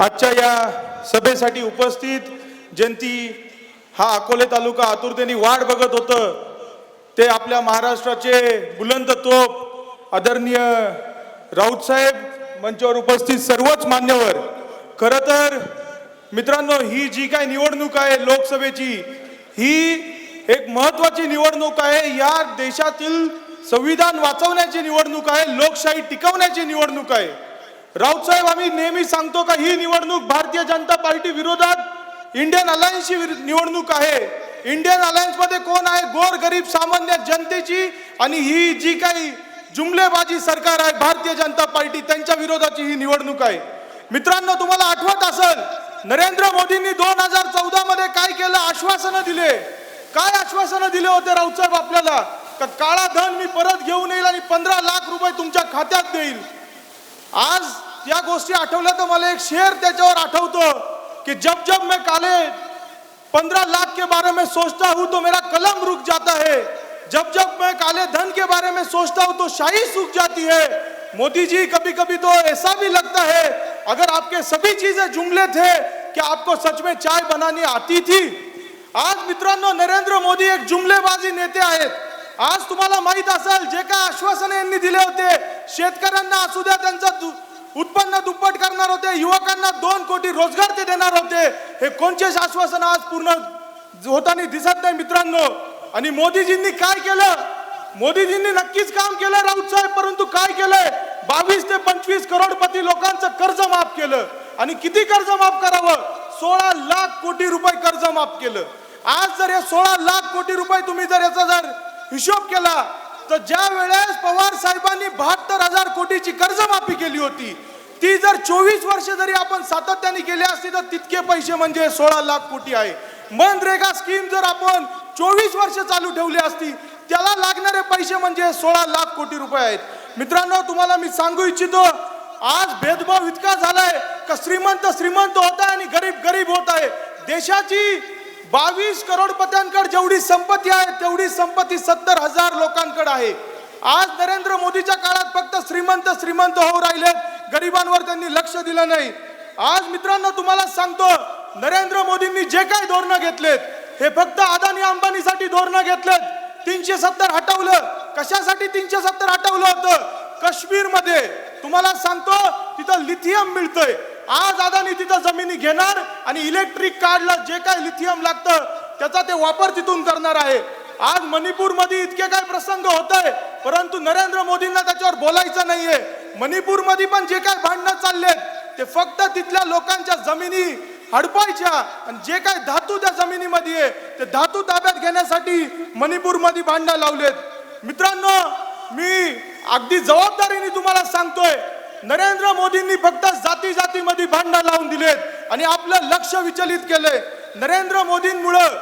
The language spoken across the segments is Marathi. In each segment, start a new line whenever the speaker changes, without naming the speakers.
आजच्या या सभेसाठी उपस्थित जयंती हा अकोले तालुका आतुरतेने वाट बघत होतं ते आपल्या महाराष्ट्राचे बुलंद तोप आदरणीय राऊतसाहेब मंचावर उपस्थित सर्वच मान्यवर. खरं तर मित्रांनो ही जी काय निवडणूक आहे लोकसभेची ही एक महत्वाची निवडणूक आहे. या देशातील संविधान वाचवण्याची निवडणूक आहे लोकशाही टिकवण्याची निवडणूक आहे. राऊतसाहेब आम्ही नेहमी सांगतो का ही निवडणूक भारतीय जनता पार्टी विरोधात इंडियन अलायन्सची विर- निवडणूक आहे. इंडियन अलायन्समध्ये कोण आहे? गोर गरीब सामान्य जनतेची आणि ही जी काही जुमलेबाजी सरकार आहे भारतीय जनता पार्टी त्यांच्या विरोधाची ही निवडणूक आहे. मित्रांनो तुम्हाला आठवत असेल नरेंद्र मोदींनी दोन हजार चौदा मध्ये काय केलं? आश्वासनं दिले. काय आश्वासनं दिले होते राऊतसाहेब आपल्याला? का काळा धन मी परत घेऊन येईल आणि पंधरा लाख रुपये तुमच्या खात्यात देईल. आज या गोष्टी आठवल्या तर मला एक शेर त्याच्यावर आठवतो कि जब जब मैं काले पंद्रह लाख के बारे में सोचता हूँ तो मेरा कलम रुक जाता है। जब जब मैं काले धन के बारे में सोचता हूँ तो शाही सूख जाती है। मोदी जी कभी कभी तो ऐसा भी लगता है, अगर आपके सभी चीज़ें जुमले थे कि आपको सच में चाय बनानी आती थी? आज मित्रांनो, नरेंद्र मोदी एक जुमलेबाजी नेते आहेत। आज तुम्हाला माहित जे काय आश्वासने दिले होते, शेतकऱ्यांना असू द्या, त्यांचं दु- उत्पन्न दुप्पट करणार होते युवकांना दोन कोटी रोजगार ते देणार होते. हे कोणचे आश्वासन आज पूर्ण होताना दिसत नाही मित्रांनो. आणि मोदीजींनी काय केलं? मोदीजींनी नक्कीच काम केलं राऊत साहेब परंतु काय केलंय? बावीस ते पंचवीस करोडपती लोकांचं कर्ज माफ केलं. आणि किती कर्ज माफ करावं? सोळा लाख कोटी रुपये कर्ज माफ केलं. आज जर या सोळा लाख कोटी रुपये तुम्ही जर याचा जर हिशोब केला तर ज्या वेळेस पवार साहेबांनी बहात्तर हजार कोटीची कर्जमाफी केली होती ती जर चोवीस वर्ष जरी आपण सातत्याने केली असती तर तितके पैसे म्हणजे सोळा लाख कोटी आहे. मनरेगा स्कीम जर आपण चोवीस वर्ष चालू ठेवली असती त्याला लागणारे पैसे म्हणजे सोळा लाख कोटी रुपये आहेत. मित्रांनो तुम्हाला मी सांगू इच्छितो आज भेदभाव इतका झालाय का श्रीमंत श्रीमंत होत आहे आणि गरीब गरीब होत आहे. देशाची बावीस करोडपत्यांकडे जेवढी संपत्ती आहे तेवढी संपत्ती सत्तर हजार लोकांकडे आहे. आज नरेंद्र मोदीच्या काळात फक्त श्रीमंत श्रीमंत होऊ राहिलेत गरिबांवर त्यांनी लक्ष दिलं नाही. आज मित्रांनो तुम्हाला सांगतो नरेंद्र मोदींनी जे काही धोरणं घेतलेत हे फक्त अदानी अंबानीसाठी धोरणं घेतलेत. तीनशे सत्तर हटवलं. कशासाठी तीनशे सत्तर हटवलं होतं? काश्मीरमध्ये तुम्हाला सांगतो तिथं लिथियम मिळतंय. आज अदानी तिथं जमिनी घेणार आणि इलेक्ट्रिक कार्डला जे काय लिथियम लागतं त्याचा ते वापर तिथून करणार आहे. आज मणिपूरमध्ये इतके काय प्रसंग होत आहे परंतु नरेंद्र मोदींना त्याच्यावर बोलायचं नाहीये. मणिपूरमध्ये पण जे काय भांडणं चाललेत ते फक्त तिथल्या लोकांच्या जमिनी हडपायच्या आणि जे काय धातू त्या जमिनीमध्ये आहे ते धातू ताब्यात घेण्यासाठी मणिपूरमध्ये भांडणं लावलेत. मित्रांनो मी अगदी जबाबदारीने तुम्हाला सांगतोय नरेंद्र मोदींनी फक्त जाती जातीमध्ये भांडणं लावून दिलेत आणि आपलं लक्ष विचलित केलंय. नरेंद्र मोदींमुळं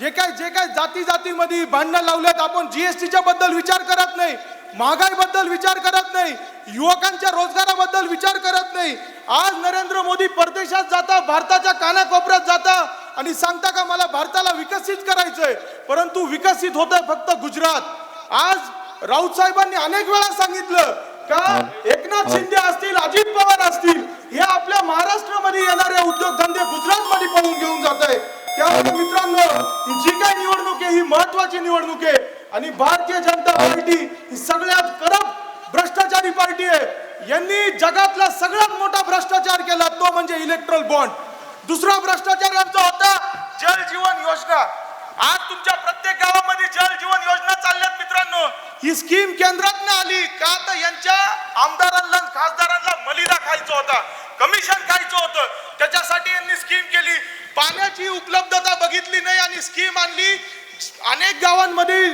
जे काय जे काय जाती जातीमध्ये भांडणं लावलेत आपण जीएसटीच्या बद्दल विचार करत नाही महागाईबद्दल विचार करत नाही युवकांच्या रोजगाराबद्दल विचार करत नाही. आज नरेंद्र मोदी परदेशात जाता भारताच्या कानाकोपऱ्यात जाता आणि सांगता का मला भारताला विकसित करायचंय? परंतु विकसित होत फक्त गुजरात. आज राऊत साहेबांनी अनेक वेळा सांगितलं का? एकनाथ शिंदे असतील अजित पवार असतील हे आपल्या महाराष्ट्रामध्ये येणारे उद्योगधंदे गुजरातमध्ये पळून घेऊन जात आहे त्यामुळे मित्रांनो ही. जी काय निवडणूक आहे ही महत्वाची निवडणूक आहे. आणि भारतीय जनता पार्टी ही सगळ्यात करप्ट भ्रष्टाचारी पार्टी आहे. यांनी जगातला सगळ्यात मोठा भ्रष्टाचार केला तो म्हणजे इलेक्ट्रल बॉन्ड दुसरा भ्रष्टाचार यांचा होता जल जीवन योजना. आज तुमच्या प्रत्येक गावामध्ये जल जीवन योजना चालल्यात ही स्कीम केंद्रात आली का तर यांच्या आमदारांना खासदारांना मलिदा खायचं होता कमिशन खायचं होतं. त्याच्यासाठी यांनी स्कीम केली. पाण्याची उपलब्धता बघितली नाही आणि स्कीम आणली. अनेक गावांमध्ये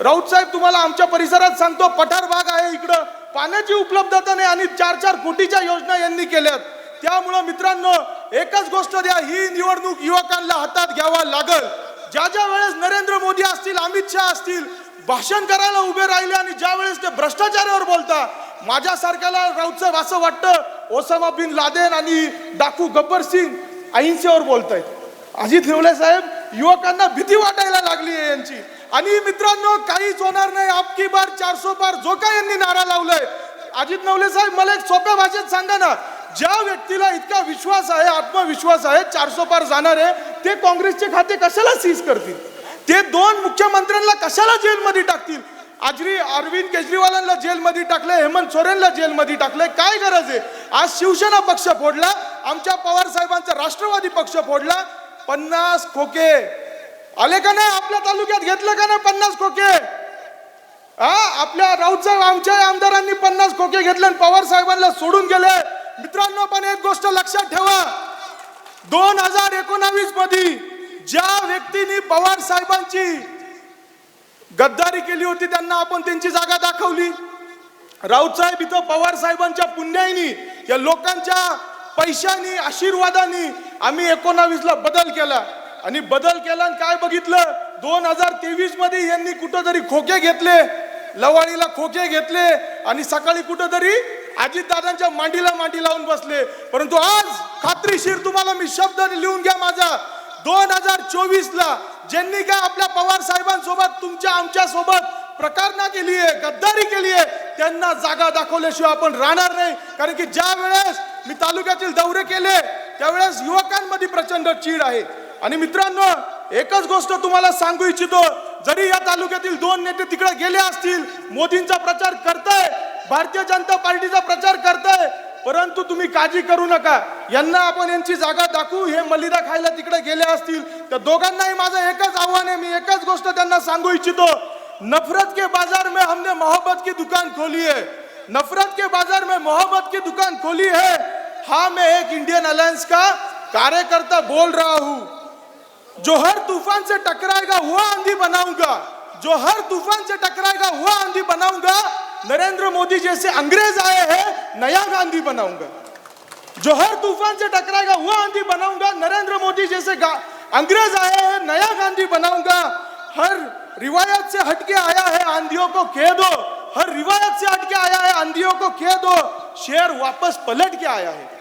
राऊत साहेब तुम्हाला आमच्या परिसरात सांगतो पठार भाग आहे इकडं. पाण्याची उपलब्धता नाही आणि चार चार कोटीच्या योजना यांनी केल्यात. त्यामुळं मित्रांनो एकच गोष्ट द्या ही निवडणूक युवकांना हातात घ्यावा लागल. ज्या ज्या वेळेस नरेंद्र मोदी असतील अमित शहा असतील भाषण करायला उभे राहिले आणि ज्या वेळेस ते भ्रष्टाचारावर बोलता माझ्यासारख्याला राऊत साहेब असं वाटतं ओसामा बिन लादेन आणि डाकू गब्बर सिंग अहिंसेवर बोलतायत. अजित नेवले साहेब युवकांना भीती वाटायला लागली आहे यांची. आणि मित्रांनो काहीच होणार नाही. आपकी बार चारसो बार जो काय यांनी नारा लावलाय. अजित नवले साहेब मला एक सोप्या भाषेत सांगा ना ज्या व्यक्तीला इतका विश्वास आहे आत्मविश्वास आहे चारसो पार जाणार आहे ते काँग्रेसचे खाते कशाला सीज करतील? ते दोन मुख्यमंत्र्यांना कशाला जेलमध्ये टाकतील? आजरी अरविंद केजरीवालांना जेलमध्ये टाकले हेमंत सोरेनला जेलमध्ये टाकले काय गरज आहे? आज शिवसेना पक्ष फोडला आमच्या पवार साहेबांचा राष्ट्रवादी पक्ष फोडला पन्नास खोके. आले का नाही आपल्या तालुक्यात? घेतलं का नाही पन्नास खोके? हा आपल्या राऊत साहेब आमच्या आमदारांनी पन्नास खोके घेतले आणि पवार साहेबांना सोडून गेले. मित्रांनो पण एक गोष्ट लक्षात ठेवा. दोन हजार एकोणावीसमध्ये ज्या व्यक्तीने पवार साहेबांची गद्दारी केली होती त्यांना आपण त्यांची जागा दाखवली. राऊत साहेब इथं पवार साहेबांच्या पुण्याईनी या लोकांच्या पैशानी आशीर्वादाने आम्ही एकोणावीस ला बदल केला. आणि बदल केला आणि काय बघितलं? दोन हजार तेवीसमध्ये यांनी कुठंतरी खोके घेतले लवाळीला खोके घेतले आणि सकाळी कुठंतरी अजितदादांच्या मांडीला मांडी लावून बसले. परंतु आज खात्रीशीर तुम्हाला मी शब्द लिहून घ्या माझा. दोन हजार चोवीस ला ज्यांनी काय आपल्या पवार साहेबांसोबत तुमच्या आमच्यासोबत प्रकारणा केली आहे गद्दारी केली आहे त्यांना जागा दाखवल्याशिवाय आपण राहणार नाही. कारण की ज्या वेळेस मी तालुक्यातील दौरे केले त्यावेळेस युवकांमध्ये प्रचंड चीड आहे. आणि मित्रांनो एकच गोष्ट तुम्हाला सांगू इच्छितो जरी या तालुक्यातील दोन नेते तिकडे गेले असतील मोदींचा प्रचार करताय भारतीय जनता पार्टीचा प्रचार करताय परंतु तुम्ही काळजी करू नका. यांना आपण यांची जागा दाखवू. हे मलिदा खायला तिकडे गेले असतील. तर दोघांनाही माझं एकच आव्हान आहे. मी एकच गोष्ट त्यांना सांगू इच्छितो. नफरत के बाजार में हमने मोहब्बत की दुकान खोली है. नफरत के बाजार में मोहब्बत की दुकान खोली है. हाँ मैं एक इंडियन अलायंस का कार्यकर्ता बोल रहा हूँ. जो हर तूफान से टकराएगा वो आंधी बनाऊंगा. जो हर तूफान से टकराएगा वो आंधी बनाऊंगा. नरेंद्र मोदी जैसे अंग्रेज आए हैं नया गांधी बनाऊंगा। जो हर तूफान से टकराएगा वह आंधी बनाऊंगा। नरेंद्र मोदी जैसे गा- अंग्रेज आए हैं नया गांधी बनाऊंगा। हर रिवायत से हटके आया है आंधियों को कह दो। हर रिवायत से हटके आया है आंधियों को कह दो। शेर वापस पलट के आया है।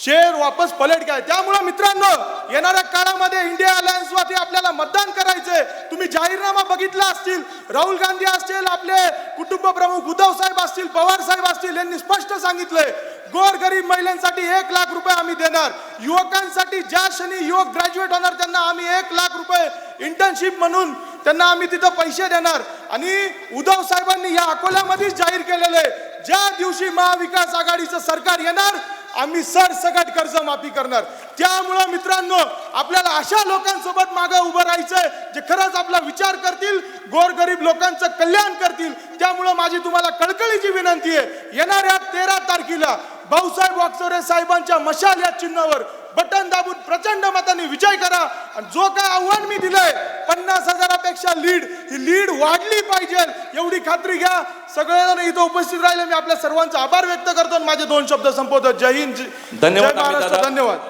शेर वापस पलट गए त्यामुळे मित्रांनो येणाऱ्या काळामध्ये इंडिया अलायन्स वरती आपल्याला मतदान करायचंय. तुम्ही जाहीरनामा बघितला असतील राहुल गांधी असतील आपले कुटुंब प्रमुख उद्धव साहेब असतील पवार साहेब असतील यांनी स्पष्ट सांगितलंय गोर गरीब महिलांसाठी एक लाख रुपये आम्ही देणार. युवकांसाठी ज्या क्षणी युवक ग्रॅज्युएट होणार त्यांना आम्ही एक लाख रुपये इंटर्नशिप म्हणून त्यांना आम्ही तिथं पैसे देणार. आणि उद्धव साहेबांनी या अकोल्यामध्येच जाहीर केलेलं आहे. ज्या दिवशी महाविकास आघाडीचं सरकार येणार आम्ही सरसकट कर्जमाफी करणार. त्यामुळं मित्रांनो आपल्याला अशा लोकांसोबत मागे उभं राहायचंय जे खरंच आपला विचार करतील गोरगरीब लोकांचं कल्याण करतील. त्यामुळं माझी तुम्हाला कळकळीची विनंती आहे येणाऱ्या तेरा तारखेला भाऊसाहेब वागचोरे साहेबांच्या मशाल या चिन्हावर बटन दाबून प्रचंड मताने विजय करा. आणि जो काय आव्हान मी दिलंय पन्नास हजारापेक्षा लीड ही लीड वाढली पाहिजे. एवढी खात्री घ्या. सगळेजण इथं उपस्थित राहिले. मी आपल्या सर्वांचा आभार व्यक्त करतो आणि माझे दोन शब्द संपवतो. जय हिंद
धन्यवाद.
धन्यवाद.